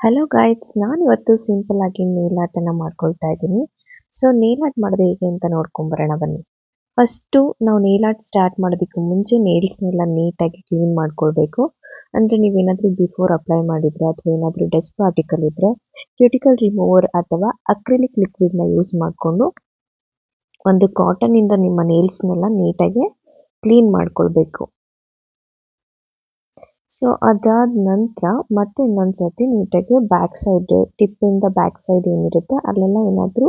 Hello guys ನಾನು ಇವತ್ತು simple ಆಗಿ ನೇಲ್ ಆರ್ಟನ್ನು ಮಾಡ್ಕೊಳ್ತಾ ಇದ್ದೀನಿ. ಸೊ ನೇಲ್ ಆರ್ಟ್ ಮಾಡೋದು ಹೇಗೆ ಅಂತ ನೋಡ್ಕೊಂಬರೋಣ ಬನ್ನಿ. ಫಸ್ಟು ನಾವು ನೇಲ್ ಆರ್ಟ್ ಸ್ಟಾರ್ಟ್ ಮಾಡೋದಕ್ಕೆ ಮುಂಚೆ ನೇಲ್ಸ್ನೆಲ್ಲ ನೀಟಾಗಿ ಕ್ಲೀನ್ ಮಾಡ್ಕೊಳ್ಬೇಕು. ಅಂದರೆ ನೀವೇನಾದರೂ ಬಿಫೋರ್ ಅಪ್ಲೈ ಮಾಡಿದರೆ ಅಥವಾ ಏನಾದರೂ ಡೆಸ್ಟ್ ಪಾರ್ಟಿಕಲ್ ಇದ್ದರೆ ಕ್ಯೂಟಿಕಲ್ ರಿಮೂವರ್ ಅಥವಾ ಅಕ್ರಿಲಿಕ್ ಲಿಕ್ವಿಡ್ನ ಯೂಸ್ ಮಾಡಿಕೊಂಡು ಒಂದು ಕಾಟನಿಂದ ನಿಮ್ಮ ನೇಲ್ಸ್ನೆಲ್ಲ ನೀಟಾಗಿ ಕ್ಲೀನ್ ಮಾಡ್ಕೊಳ್ಬೇಕು. ಸೊ ಅದಾದ ನಂತರ ಮತ್ತೆ ಇನ್ನೊಂದು ಸರ್ತಿ ನೀಟಾಗಿ ಬ್ಯಾಕ್ ಸೈಡ್ ಟಿಪ್ಪಿಂದ ಬ್ಯಾಕ್ ಸೈಡ್ ಏನಿರುತ್ತೆ, ಅಲ್ಲೆಲ್ಲ ಏನಾದರೂ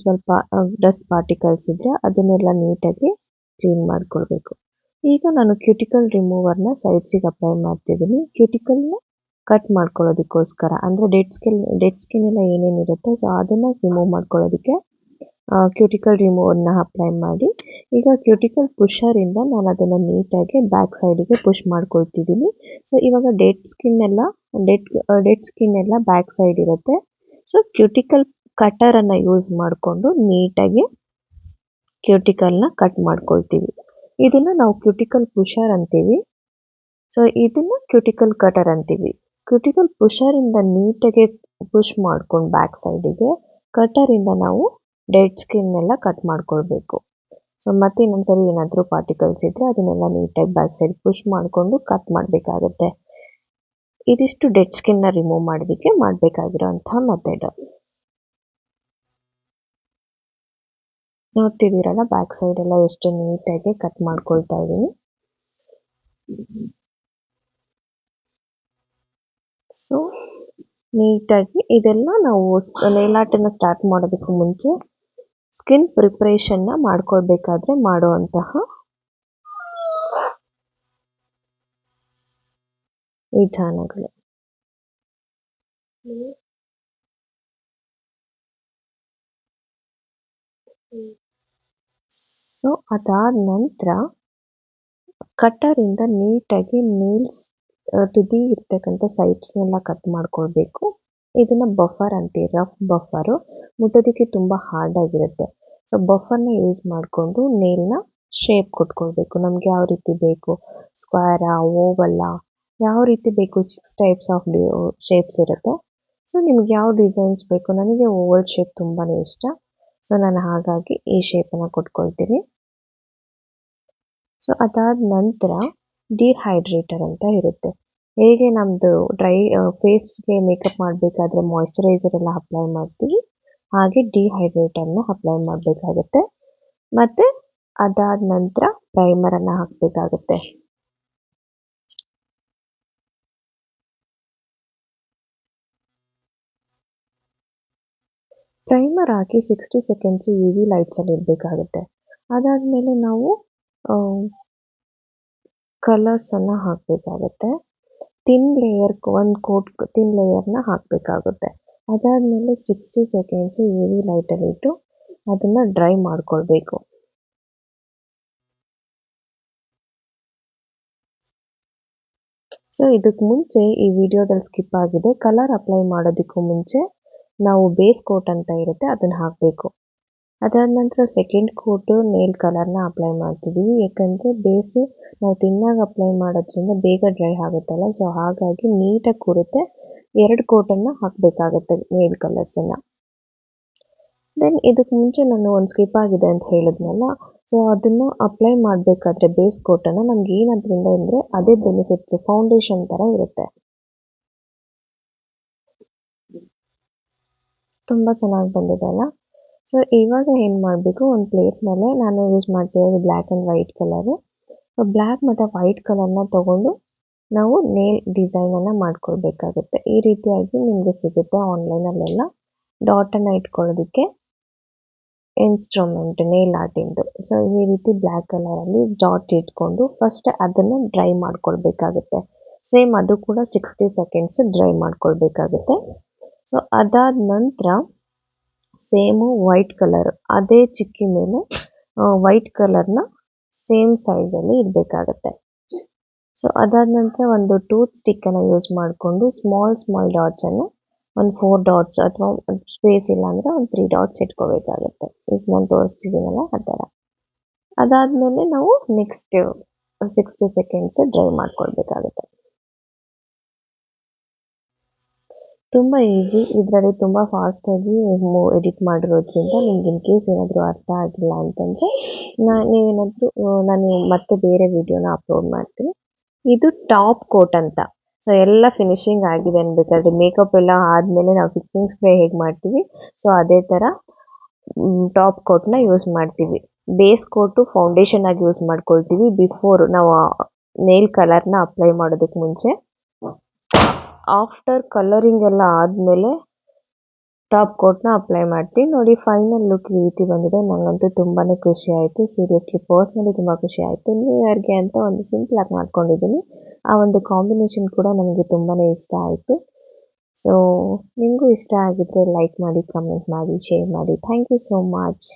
ಸ್ವಲ್ಪ ಡಸ್ಟ್ ಪಾರ್ಟಿಕಲ್ಸ್ ಇದ್ದರೆ ಅದನ್ನೆಲ್ಲ ನೀಟಾಗಿ ಕ್ಲೀನ್ ಮಾಡ್ಕೊಳ್ಬೇಕು. ಈಗ ನಾನು ಕ್ಯೂಟಿಕಲ್ ರಿಮೂವರ್ನ ಸೈಡ್ಸಿಗೆ ಅಪ್ಲೈ ಮಾಡ್ತಿದ್ದೀನಿ. ಕ್ಯೂಟಿಕಲ್ನ ಕಟ್ ಮಾಡ್ಕೊಳ್ಳೋದಕ್ಕೋಸ್ಕರ, ಅಂದರೆ ಡೆಡ್ ಸ್ಕಿನ್ ಡೆಡ್ ಸ್ಕಿನ್ ಎಲ್ಲ ಏನೇನಿರುತ್ತೆ ಸೊ ಅದನ್ನು ರಿಮೂವ್ ಮಾಡ್ಕೊಳ್ಳೋದಕ್ಕೆ ಕ್ಯೂಟಿಕಲ್ ರಿಮೂವರ್ನ ಅಪ್ಲೈ ಮಾಡಿ. ಈಗ ಕ್ಯೂಟಿಕಲ್ ಪುಷರಿಂದ ನಾನು ಅದನ್ನು ನೀಟಾಗಿ ಬ್ಯಾಕ್ ಸೈಡಿಗೆ ಪುಷ್ ಮಾಡ್ಕೊಳ್ತಿದ್ದೀನಿ ಸೊ ಇವಾಗ ಡೆಡ್ ಸ್ಕಿನ್ ಎಲ್ಲ ಡೆಡ್ ಡೆಡ್ ಸ್ಕಿನ್ ಎಲ್ಲ ಬ್ಯಾಕ್ ಸೈಡ್ ಇರುತ್ತೆ. ಸೊ ಕ್ಯೂಟಿಕಲ್ ಕಟರನ್ನು ಯೂಸ್ ಮಾಡಿಕೊಂಡು ನೀಟಾಗಿ ಕ್ಯೂಟಿಕಲ್ನ ಕಟ್ ಮಾಡ್ಕೊಳ್ತೀವಿ. ಇದನ್ನು ನಾವು ಕ್ಯೂಟಿಕಲ್ ಪುಷರ್ ಅಂತೀವಿ. ಸೊ ಇದನ್ನು ಕ್ಯೂಟಿಕಲ್ ಕಟರ್ ಅಂತೀವಿ. ಕ್ಯೂಟಿಕಲ್ ಪುಷರಿಂದ ನೀಟಾಗಿ ಪುಷ್ ಮಾಡ್ಕೊಂಡು ಬ್ಯಾಕ್ ಸೈಡಿಗೆ ಕಟರಿಂದ ನಾವು ಡೆಡ್ ಸ್ಕಿನ್ ಎಲ್ಲ ಕಟ್ ಮಾಡ್ಕೊಳ್ಬೇಕು. ಸೊ ಮತ್ತೆ ಇನ್ನೊಂದ್ಸರಿ ಏನಾದರೂ ಪಾರ್ಟಿಕಲ್ಸ್ ಇದ್ದರೆ ಅದನ್ನೆಲ್ಲ ನೀಟಾಗಿ ಬ್ಯಾಕ್ ಸೈಡ್ ಪುಷ್ ಮಾಡಿಕೊಂಡು ಕಟ್ ಮಾಡಬೇಕಾಗತ್ತೆ. ಇದಿಷ್ಟು ಡೆಡ್ ಸ್ಕಿನ್ನ ರಿಮೂವ್ ಮಾಡೋದಕ್ಕೆ ಮಾಡಬೇಕಾಗಿರೋಂಥ ಮೆಥಡ್ ನೋಡ್ತಿದ್ದೀರಲ್ಲ ಬ್ಯಾಕ್ ಸೈಡ್ ಎಲ್ಲ ಎಷ್ಟು ನೀಟಾಗಿ ಕಟ್ ಮಾಡ್ಕೊಳ್ತಾ ಇದ್ದೀನಿ. ಸೊ ನೀಟಾಗಿ ಇದೆಲ್ಲ ನಾವು ನೇಲಾಟನ್ನು ಸ್ಟಾರ್ಟ್ ಮಾಡೋದಕ್ಕೂ ಮುಂಚೆ ಸ್ಕಿನ್ ಪ್ರಿಪ್ರೇಷನ್ನ ಮಾಡ್ಕೊಳ್ಬೇಕಾದ್ರೆ ಮಾಡುವಂತಹ ವಿಧಾನಗಳು. ಸೊ, ಅದಾದ ನಂತರ ಕಟ್ಟರಿಂದ ನೀಟಾಗಿ ನೀಲ್ಸ್ ತುದಿ ಇರ್ತಕ್ಕಂಥ ಸೈಡ್ಸ್ನೆಲ್ಲ ಕಟ್ ಮಾಡ್ಕೊಳ್ಬೇಕು. ಇದನ್ನು ಬಫರ್ ಅಂತೀವಿ ರಫ್ ಬಫರು ಮುಟ್ಟೋದಕ್ಕೆ ತುಂಬ ಹಾರ್ಡ್ ಆಗಿರುತ್ತೆ. ಸೊ ಬಫರ್ನ ಯೂಸ್ ಮಾಡಿಕೊಂಡು ನೇಲ್ನ ಶೇಪ್ ಕೊಟ್ಕೊಳ್ಬೇಕು. ನಮ್ಗೆ ಯಾವ ರೀತಿ ಬೇಕು? ಸ್ಕ್ವೇರಾ ಓವಲ್ಲ ಯಾವ ರೀತಿ ಬೇಕು? ಸಿಕ್ಸ್ ಟೈಪ್ಸ್ ಆಫ್ ಶೇಪ್ಸ್ ಇರುತ್ತೆ. ಸೊ ನಿಮ್ಗೆ ಯಾವ ಡಿಸೈನ್ಸ್ ಬೇಕು? ನನಗೆ ಓವಲ್ ಶೇಪ್ ತುಂಬಾ ಇಷ್ಟ. ಸೊ ನಾನು ಹಾಗಾಗಿ ಈ ಶೇಪನ್ನು ಕೊಟ್ಕೊಳ್ತೀನಿ. ಸೊ ಅದಾದ ನಂತರ ಡಿಹೈಡ್ರೇಟರ್ ಅಂತ ಇರುತ್ತೆ. ಹೇಗೆ ನಮ್ಮದು ಡ್ರೈ ಫೇಸ್ಗೆ ಮೇಕಪ್ ಮಾಡಬೇಕಾದ್ರೆ ಮಾಯಿಶ್ಚರೈಸರ್ ಎಲ್ಲ ಅಪ್ಲೈ ಮಾಡ್ತೀವಿ. ಹಾಗೆ ಡಿಹೈಡ್ರೇಟನ್ನು ಅಪ್ಲೈ ಮಾಡಬೇಕಾಗುತ್ತೆ. ಮತ್ತು ಅದಾದ ನಂತರ ಪ್ರೈಮರನ್ನು ಹಾಕಬೇಕಾಗುತ್ತೆ. ಪ್ರೈಮರ್ ಹಾಕಿ ಸಿಕ್ಸ್ಟಿ ಸೆಕೆಂಡ್ಸು ಯು ವಿ ಲೈಟ್ಸಲ್ಲಿ ಇರಬೇಕಾಗುತ್ತೆ ಅದಾದಮೇಲೆ ನಾವು ಕಲರ್ಸನ್ನು ಹಾಕಬೇಕಾಗುತ್ತೆ. ತಿನ್ ಲೇಯರ್ ಒಂದು ಕೋಟ್ ತಿನ್ ಲೇಯರ್ನ ಹಾಕಬೇಕಾಗುತ್ತೆ. ಅದಾದಮೇಲೆ ಸಿಕ್ಸ್ಟಿ ಸೆಕೆಂಡ್ಸು ಯು ವಿ ಲೈಟಲ್ಲಿ ಇಟ್ಟು ಅದನ್ನು ಡ್ರೈ ಮಾಡ್ಕೊಳ್ಬೇಕು. ಸೊ ಇದಕ್ಕೆ ಮುಂಚೆ ಈ ವಿಡಿಯೋದಲ್ಲಿ ಸ್ಕಿಪ್ ಆಗಿದೆ. ಕಲರ್ ಅಪ್ಲೈ ಮಾಡೋದಕ್ಕೂ ಮುಂಚೆ ನಾವು ಬೇಸ್ ಕೋಟ್ ಅಂತ ಇರುತ್ತೆ, ಅದನ್ನು ಹಾಕಬೇಕು. ಅದಾದ ನಂತರ ಸೆಕೆಂಡ್ ಕೋಟು ನೇಲ್ ಕಲರ್ನ ಅಪ್ಲೈ ಮಾಡ್ತಿದ್ದೀವಿ ಯಾಕಂದರೆ ಬೇಸು ನಾವು ತಿನ್ನಾಗ ಅಪ್ಲೈ ಮಾಡೋದ್ರಿಂದ ಬೇಗ ಡ್ರೈ ಆಗುತ್ತಲ್ಲ ಸೊ ಹಾಗಾಗಿ ನೀಟಾಗಿ ಕೂರುತ್ತೆ. ಎರಡು ಕೋಟನ್ನು ಹಾಕಬೇಕಾಗುತ್ತೆ ನೇಲ್ ಕಲರ್ಸನ್ನು ದೆನ್ ಇದಕ್ಕೆ ಮುಂಚೆ ನಾನು ಒಂದು ಸ್ಕಿಪ್ ಆಗಿದೆ ಅಂತ ಹೇಳಿದ್ನಲ್ಲ ಸೊ ಅದನ್ನು ಅಪ್ಲೈ ಮಾಡಬೇಕಾದ್ರೆ ಬೇಸ್ ಕೋಟನ್ನು ನಮ್ಗೆ ಏನಾದ್ರಿಂದ ಅಂದರೆ ಅದೇ ಬೆನಿಫಿಟ್ಸ್ ಫೌಂಡೇಶನ್ ಥರ ಇರುತ್ತೆ. ತುಂಬ ಚೆನ್ನಾಗಿ ಬಂದಿದೆ ಅಲ್ಲ? ಸೊ ಇವಾಗ ಏನು ಮಾಡಬೇಕು? ಒಂದು ಪ್ಲೇಟ್ ಮೇಲೆ ನಾನು ಯೂಸ್ ಮಾಡ್ತಿರೋದು black and white colour black ಮತ್ತು ವೈಟ್ ಕಲರ್ನ ತೊಗೊಂಡು ನಾವು ನೇಲ್ ಡಿಸೈನನ್ನು ಮಾಡ್ಕೊಳ್ಬೇಕಾಗುತ್ತೆ. ಈ ರೀತಿಯಾಗಿ ನಿಮಗೆ ಸಿಗುತ್ತೆ ಆನ್ಲೈನಲ್ಲೆಲ್ಲ ಡಾಟನ್ನು ಇಟ್ಕೊಳ್ಳೋದಕ್ಕೆ ಇನ್ಸ್ಟ್ರೂಮೆಂಟ್ ನೇಲ್ ಆರ್ಟಿಂದು ಸೊ ಈ ರೀತಿ ಬ್ಲ್ಯಾಕ್ ಕಲರಲ್ಲಿ ಡಾಟ್ ಇಟ್ಕೊಂಡು ಫಸ್ಟ್ ಅದನ್ನು ಡ್ರೈ ಮಾಡ್ಕೊಳ್ಬೇಕಾಗುತ್ತೆ. ಸೇಮ್ ಅದು ಕೂಡ ಸಿಕ್ಸ್ಟಿ ಸೆಕೆಂಡ್ಸ್ ಡ್ರೈ ಮಾಡ್ಕೊಳ್ಬೇಕಾಗುತ್ತೆ. ಸೊ ಅದಾದ ನಂತರ ಸೇಮು ವೈಟ್ ಕಲರ್, ಅದೇ ಚಿಕ್ಕಿ ಮೇಲೆ ವೈಟ್ ಕಲರ್ನ ಸೇಮ್ ಸೈಜಲ್ಲಿ ಇಡಬೇಕಾಗತ್ತೆ. ಸೊ ಅದಾದ ನಂತರ ಒಂದು ಟೂತ್ ಸ್ಟಿಕ್ಕನ್ನು ಯೂಸ್ ಮಾಡಿಕೊಂಡು ಸ್ಮಾಲ್ ಸ್ಮಾಲ್ ಡಾಟ್ಸನ್ನು ಒಂದು ಫೋರ್ ಡಾಟ್ಸ್ ಅಥವಾ ಸ್ಪೇಸ್ ಇಲ್ಲ ಒಂದು ತ್ರೀ ಡಾಟ್ಸ್ ಇಟ್ಕೋಬೇಕಾಗತ್ತೆ. ಈಗ ನಾನು ತೋರಿಸ್ತಿದ್ದೀನಲ್ಲ ಆ ಥರ. ಅದಾದಮೇಲೆ ನಾವು ನೆಕ್ಸ್ಟ್ ಸಿಕ್ಸ್ಟಿ ಸೆಕೆಂಡ್ಸ್ ಡ್ರೈ ಮಾಡ್ಕೊಳ್ಬೇಕಾಗತ್ತೆ. ತುಂಬ ಈಸಿ ಇದರಲ್ಲಿ ತುಂಬ ಫಾಸ್ಟಾಗಿ ಎಡಿಟ್ ಮಾಡಿರೋದ್ರಿಂದ ನಿಮ್ಗೆ ಇನ್ ಕೇಸ್ ಏನಾದರೂ ಅರ್ಥ ಆಗಿಲ್ಲ ಅಂತಂದರೆ ನಾನು ನೀವೇನಾದರೂ ನಾನು ಮತ್ತೆ ಬೇರೆ ವಿಡಿಯೋನ ಅಪ್ಲೋಡ್ ಮಾಡ್ತೀನಿ. ಇದು ಟಾಪ್ ಕೋಟ್ ಅಂತ. ಸೊ ಎಲ್ಲ ಫಿನಿಶಿಂಗ್ ಆಗಿದೆ ಅನ್ಬೇಕಾದ್ರೆ ಮೇಕಪ್ ಎಲ್ಲ ಆದಮೇಲೆ ನಾವು ಫಿಕ್ಸಿಂಗ್ ಸ್ಪ್ರೇ ಹೇಗೆ ಮಾಡ್ತೀವಿ? ಸೊ ಅದೇ ಥರ ಟಾಪ್ ಕೋಟ್ನ ಯೂಸ್ ಮಾಡ್ತೀವಿ. ಬೇಸ್ ಕೋಟು ಫೌಂಡೇಶನ್ ಆಗಿ ಯೂಸ್ ಮಾಡ್ಕೊಳ್ತೀವಿ ಬಿಫೋರ್ ನಾವು ನೇಲ್ ಕಲರ್ನ ಅಪ್ಲೈ ಮಾಡೋದಕ್ಕೆ ಮುಂಚೆ. ಆಫ್ಟರ್ ಕಲರಿಂಗ್ ಎಲ್ಲ ಆದಮೇಲೆ ಟಾಪ್ ಕೋಟ್ನ ಅಪ್ಲೈ ಮಾಡ್ತೀನಿ. ನೋಡಿ ಫೈನಲ್ ಲುಕ್ ಈ ರೀತಿ ಬಂದಿದೆ. ನನಗಂತೂ ತುಂಬಾ ಖುಷಿ ಆಯಿತು. ಸೀರಿಯಸ್ಲಿ ಪರ್ಸ್ನಲಿ ತುಂಬ ಖುಷಿ ಆಯಿತು. ನ್ಯೂ ಇಯರ್ಗೆ ಅಂತ ಒಂದು ಆಗಿ ಮಾಡ್ಕೊಂಡಿದ್ದೀನಿ. ಆ ಒಂದು ಕಾಂಬಿನೇಷನ್ ಕೂಡ ನನಗೆ ತುಂಬಾ ಇಷ್ಟ ಆಯಿತು. ಸೊ ನಿಮಗೂ ಇಷ್ಟ ಆಗಿದ್ದರೆ ಲೈಕ್ ಮಾಡಿ ಕಮೆಂಟ್ ಮಾಡಿ ಶೇರ್ ಮಾಡಿ. Thank you so much